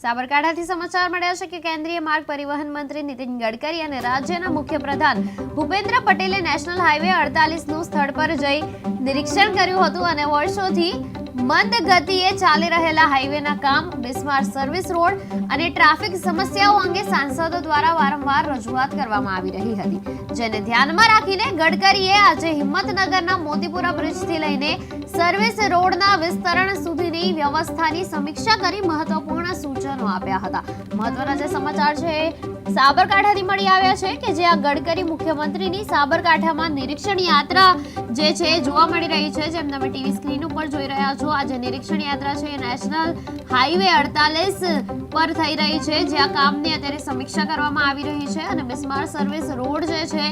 સાબરકાંઠાથી સમાચાર મળ્યા છે કે કેન્દ્રીય માર્ગ પરિવહન મંત્રી નીતિન ગડકરી અને રાજ્યના મુખ્યપ્રધાન ભૂપેન્દ્ર પટેલે નેશનલ હાઈવે અડતાલીસનું સ્થળ પર જઈ નિરીક્ષણ કર્યું હતું અને વર્ષોથી મંદ ગતિએ ચાલી રહેલા હાઈવેના કામ, બિસ્માર સર્વિસ રોડ અને ટ્રાફિક સમસ્યાઓ અંગે સાંસદો દ્વારા વારંવાર રજૂઆત કરવામાં આવી રહી હતી. જેને ધ્યાનમાં રાખીને ગડકરીએ આજે હિંમતનગરના મોતીપુરા બ્રિજથી લઈને સર્વિસ રોડના વિસ્તરણ સુધીની વ્યવસ્થાની સમીક્ષા કરી મહત્વપૂર્ણ આપ્યા હતા. મહત્વના જે સમાચાર છે સાબરકાંઠાથી મળી આવ્યા છે કે જે આ ગડકરી મુખ્યમંત્રીની સાબરકાંઠામાં નિરીક્ષણ યાત્રા જે છે જોવા મળી રહી છે, જેમ તમે ટીવી સ્ક્રીન ઉપર જોઈ રહ્યા છો. આ જે નિરીક્ષણ યાત્રા છે એ નેશનલ હાઈવે અડતાલીસ પર થઈ રહી છે, જ્યાં કામની અત્યારે સમીક્ષા કરવામાં આવી રહી છે અને બિસ્માર સર્વિસ રોડ જે છે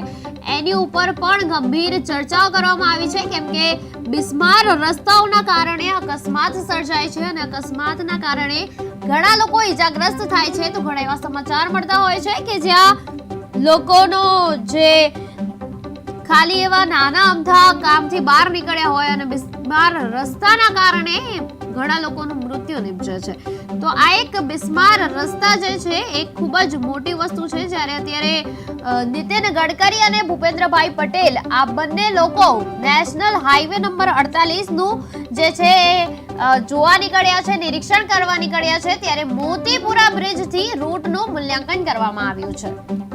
એની ઉપર પણ ગંભીર ચર્ચાઓ કરવામાં આવી છે, કેમ કે બિસ્માર રસ્તાઓના કારણે અકસ્માત સર્જાય છે અને અકસ્માતના કારણે ઘણા લોકો ઈજાગ્રસ્ત થાય છે. તો ઘણા એવા સમાચાર મળતા હોય છે કે જ્યાં લોકોનો જે ખાલી એવા નાના અમથા કામથી બહાર નીકળ્યા હોય અને બિસ્માર રસ્તાના કારણે ઘણા લોકોનું મૃત્યુ નિપજે છે. તો આ એક બિસ્માર રસ્તા જે છે, એ ખૂબ જ મોટી વસ્તુ છે. જ્યારે અત્યારે નીતિન ગડકરી અને ભૂપેન્દ્રભાઈ પટેલ આ બંને લોકો નેશનલ હાઈવે નંબર અડતાલીસનું જે છે, એ જોવા નીકળ્યા છે, નિરીક્ષણ કરવા નીકળ્યા છે, ત્યારે મોતીપુરા બ્રિજથી રૂટનું મૂલ્યાંકન કરવામાં આવ્યું છે.